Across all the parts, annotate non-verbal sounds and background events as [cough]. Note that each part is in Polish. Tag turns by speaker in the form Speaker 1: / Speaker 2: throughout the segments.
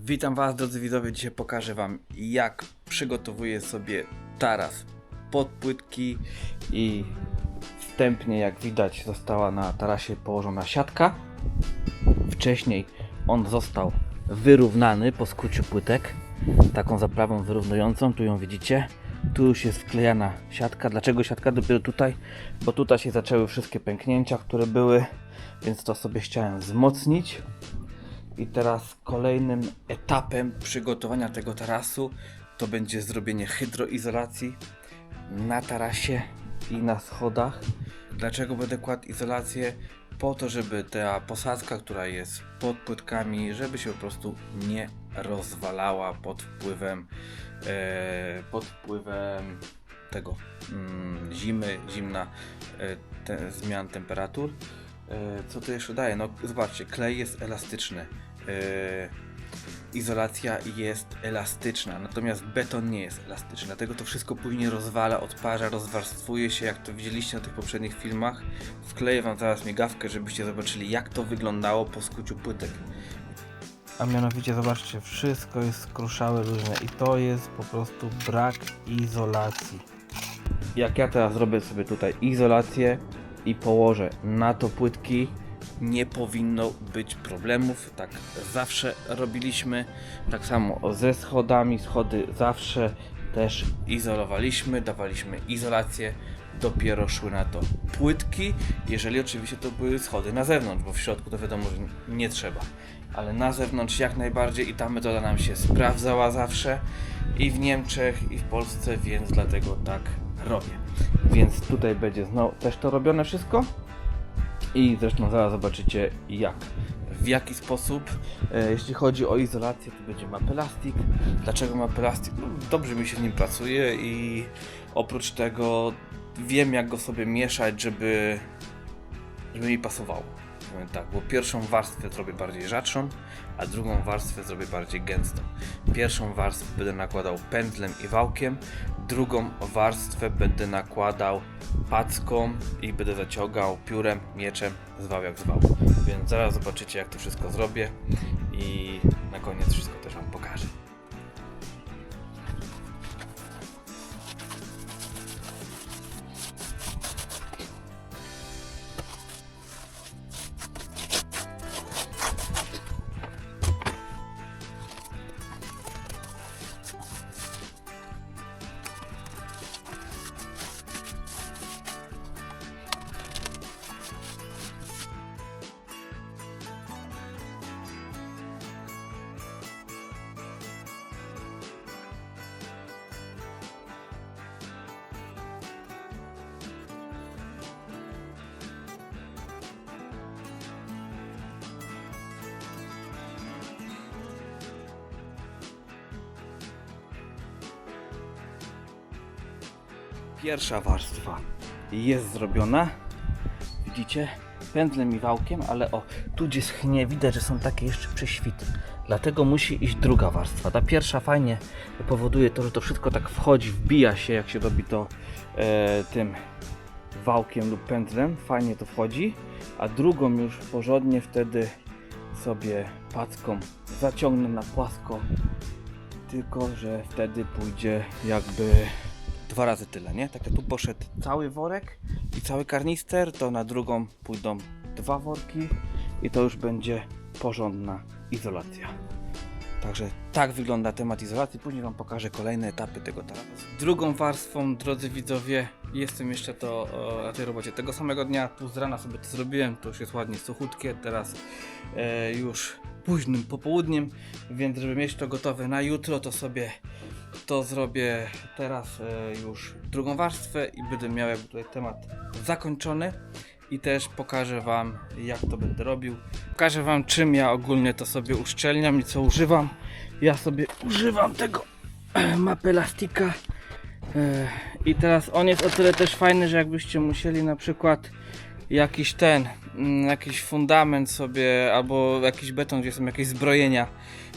Speaker 1: Witam Was drodzy widzowie, dzisiaj pokażę Wam jak przygotowuję sobie taras pod płytki i wstępnie jak widać została na tarasie położona siatka. Wcześniej on został wyrównany po skuciu płytek taką zaprawą wyrównującą, tu ją widzicie. Tu już jest wklejana siatka. Dlaczego siatka dopiero tutaj? Bo tutaj się zaczęły wszystkie pęknięcia, które były, więc to sobie chciałem wzmocnić. I teraz kolejnym etapem przygotowania tego tarasu to będzie zrobienie hydroizolacji na tarasie i na schodach. Dlaczego będę kładł izolację? Po to, żeby ta posadzka, która jest pod płytkami, żeby się po prostu nie rozwalała pod wpływem e, pod wpływem tego mm, zimy, zimna e, te, zmian temperatur. E, co to jeszcze daje? No zobaczcie, klej jest elastyczny. E, izolacja jest elastyczna, natomiast beton nie jest elastyczny, dlatego to wszystko później rozwala, odparza, rozwarstwuje się, jak to widzieliście na tych poprzednich filmach. Wkleję Wam zaraz migawkę, żebyście zobaczyli, jak to wyglądało po skuciu płytek. A mianowicie, zobaczcie, wszystko jest skruszałe różne i to jest po prostu brak izolacji. Jak ja teraz zrobię sobie tutaj izolację i położę na to płytki, nie powinno być problemów. Tak zawsze robiliśmy. Tak samo ze schodami. Schody zawsze też izolowaliśmy, dawaliśmy izolację. Dopiero szły na to płytki, jeżeli oczywiście to były schody na zewnątrz, bo w środku to wiadomo, że nie trzeba. Ale na zewnątrz jak najbardziej i ta metoda nam się sprawdzała zawsze i w Niemczech, i w Polsce, więc dlatego tak robię. Więc tutaj będzie znowu też to robione wszystko. I zresztą zaraz zobaczycie jak. W jaki sposób, e, jeśli chodzi o izolację, to będzie mapelastik. Dlaczego mapelastik? No, dobrze mi się nim pracuje i oprócz tego wiem jak go sobie mieszać, żeby, żeby mi pasowało. Tak, bo pierwszą warstwę zrobię bardziej rzadszą, a drugą warstwę zrobię bardziej gęstą. Pierwszą warstwę będę nakładał pędzlem i wałkiem, drugą warstwę będę nakładał packą i będę zaciągał piórem, mieczem, zwał jak zwał. Więc zaraz zobaczycie jak to wszystko zrobię i na koniec wszystko Pierwsza warstwa jest zrobiona. Widzicie? Pędzlem i wałkiem, ale o, tu gdzie schnie, widać, że są takie jeszcze prześwity. Dlatego musi iść druga warstwa. Ta pierwsza fajnie powoduje to, że to wszystko tak wchodzi, wbija się, jak się robi to e, tym wałkiem lub pędzlem. Fajnie to wchodzi. A drugą już porządnie wtedy sobie packą zaciągnę na płasko. Tylko, że wtedy pójdzie jakby dwa razy tyle, nie? Tak jak tu poszedł cały worek i cały karnister, to na drugą pójdą dwa worki i to już będzie porządna izolacja. Także tak wygląda temat izolacji. Później Wam pokażę kolejne etapy tego tarasu. Drugą warstwą, drodzy widzowie, jestem jeszcze to na tej robocie. Tego samego dnia, tu z rana sobie to zrobiłem, to już jest ładnie suchutkie. Teraz e, już późnym popołudniem, więc żeby mieć to gotowe na jutro, to sobie to zrobię teraz e, już drugą warstwę i będę miał jakby tutaj temat zakończony i też pokażę Wam jak to będę robił. Pokażę Wam czym ja ogólnie to sobie uszczelniam i co używam. Ja sobie używam tego [clears throat] mapelastika e, i teraz on jest o tyle też fajny, że jakbyście musieli na przykład jakiś ten, mm, jakiś fundament sobie albo jakiś beton, gdzie są jakieś zbrojenia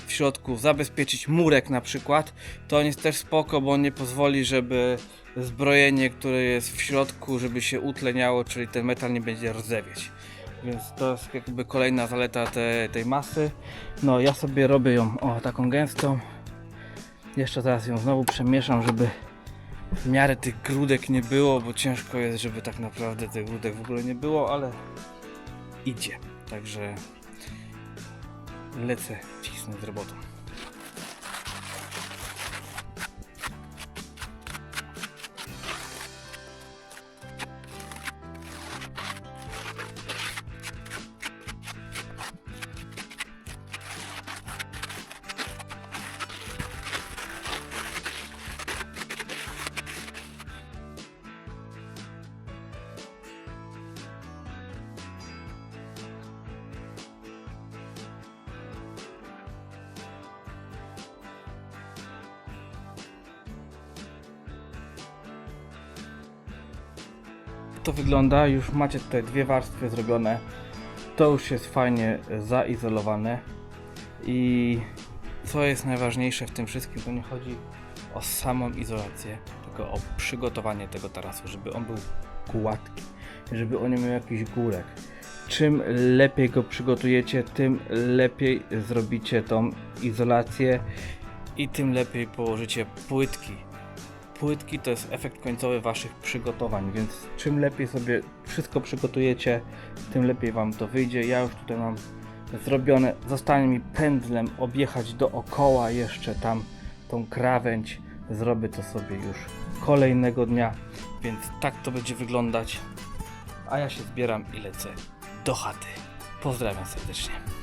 Speaker 1: w środku, zabezpieczyć murek na przykład, to on jest też spoko, bo on nie pozwoli, żeby zbrojenie, które jest w środku, żeby się utleniało, czyli ten metal nie będzie rdzewieć. Więc to jest jakby kolejna zaleta te, tej masy. No ja sobie robię ją o taką gęstą. Jeszcze teraz ją znowu przemieszam, żeby w miarę tych grudek nie było, bo ciężko jest, żeby tak naprawdę tych grudek w ogóle nie było, ale idzie. Także lecę, cisnę z to wygląda. Już macie tutaj dwie warstwy zrobione. To już jest fajnie zaizolowane. I co jest najważniejsze w tym wszystkim, to nie chodzi o samą izolację, tylko o przygotowanie tego tarasu, żeby on był gładki, żeby on nie miał jakiś górek. Czym lepiej go przygotujecie, tym lepiej zrobicie tą izolację i tym lepiej położycie płytki płytki to jest efekt końcowy waszych przygotowań, więc czym lepiej sobie wszystko przygotujecie, tym lepiej wam to wyjdzie. Ja już tutaj mam zrobione, zostanie mi pędzlem objechać dookoła jeszcze tam tą krawędź. Zrobię to sobie już kolejnego dnia, więc tak to będzie wyglądać. A ja się zbieram i lecę do chaty. Pozdrawiam serdecznie.